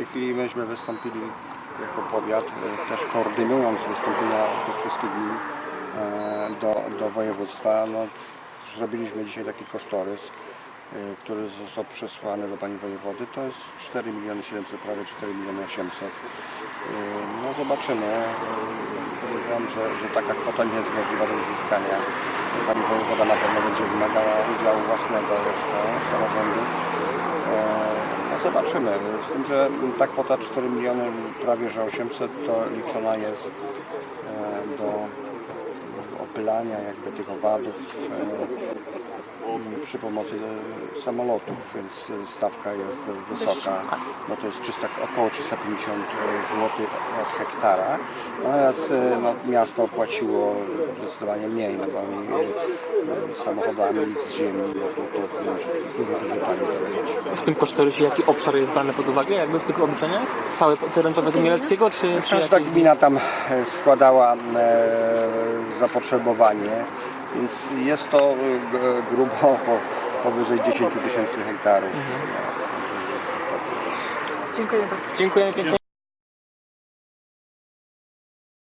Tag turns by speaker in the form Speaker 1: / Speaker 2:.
Speaker 1: tej chwili myśmy wystąpili jako powiat, e, też koordynując wystąpienia tych wszystkich gmin e, do, do województwa. No, zrobiliśmy dzisiaj taki kosztorys, e, który został przesłany do Pani Wojewody. To jest 4 miliony 700, prawie 4 miliony 800. E, No zobaczymy. Podejrzewam, że, że taka kwota nie jest możliwa do uzyskania. Pani Wojewoda na pewno będzie wymagała udziału własnego jeszcze samorządów. E, No zobaczymy. Z tym, że ta kwota 4 miliony, prawie że 800 to liczona jest e, do opylania jakby tych owadów e, przy pomocy e, samolotów, więc e, stawka jest wysoka. No to jest 300, około 350 zł od hektara. Natomiast e, no, miasto opłaciło zdecydowanie mniej, no bo oni e, samochodami z ziemi, no to, to wręcz dużo, dużo taniej.
Speaker 2: W tym kosztorysie jaki obszar jest brany pod uwagę jakby w tych obliczeniach? Cały teren powiatu mieleckiego czy, czy
Speaker 1: Każda
Speaker 2: jakieś...
Speaker 1: gmina tam e, składała e, zapotrzebowanie, więc jest to e, g- grubo po, powyżej 10 tysięcy hektarów.
Speaker 2: Dziękuję pięknie.